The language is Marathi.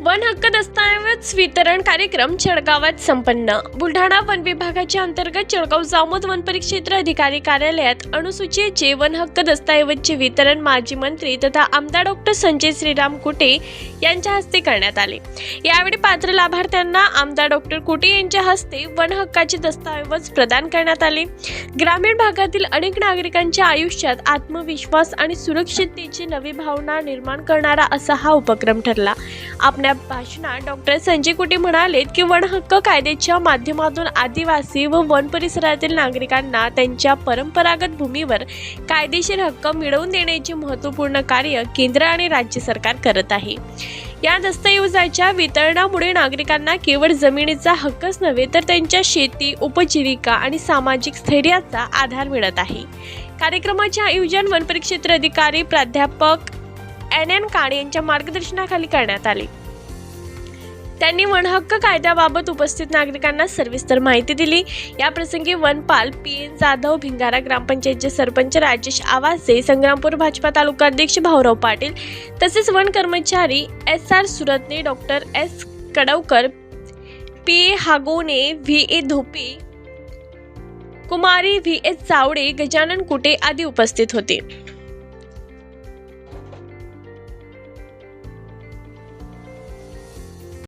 वन हक्क दस्तऐवज वितरण कार्यक्रम चळगावात संपन्न. बुलढाणा वन विभागाच्या अंतर्गत चळगाव जामोद वन परिक्षेत्र अधिकारी कार्यालयात अनुसूचीचे वन हक्क दस्तऐवजचे वितरण माजी मंत्री तथा आमदार डॉक्टर संजय श्रीराम कुटे यांच्या हस्ते करण्यात आले. यावेळी पात्र लाभार्थ्यांना आमदार डॉक्टर कुटे यांच्या हस्ते वन हक्काचे दस्तऐवज प्रदान करण्यात आले. ग्रामीण भागातील अनेक नागरिकांच्या आयुष्यात आत्मविश्वास आणि सुरक्षिततेची नवी भावना निर्माण करणारा असा हा उपक्रम ठरला. आपल्या भाषणात डॉक्टर संजय कुटे म्हणाले की वन हक्क कायद्याच्या माध्यमातून आदिवासी व वन परिसरातील नागरिकांना त्यांच्या परंपरागत भूमीवर कायदेशीर हक्क मिळवून देण्याचे महत्त्वपूर्ण कार्य केंद्र आणि राज्य सरकार करत आहे. या दस्तऐवजाच्या वितरणामुळे नागरिकांना केवळ जमिनीचा हक्कच नव्हे तर त्यांच्या शेती उपजीविका आणि सामाजिक स्थैर्याचा आधार मिळत आहे. कार्यक्रमाचे आयोजन वन परिक्षेत्र अधिकारी प्राध्यापक एन एन काणे यांच्या मार्गदर्शनाखाली करण्यात आले. त्यांनी वनहक्क कायद्याबाबत उपस्थित नागरिकांना सविस्तर माहिती दिली. या प्रसंगी वनपाल पी एन जाधव भिंगारा ग्रामपंचायतचे सरपंच राजेश आवासे संग्रामपूर भाजपा तालुका अध्यक्ष भाऊराव पाटील तसेच वन कर्मचारी S R Suratne doctor S Kadavkar P A Hagone V A Dhope Kumari V S Chavde Gajanan Kute आदी उपस्थित होते.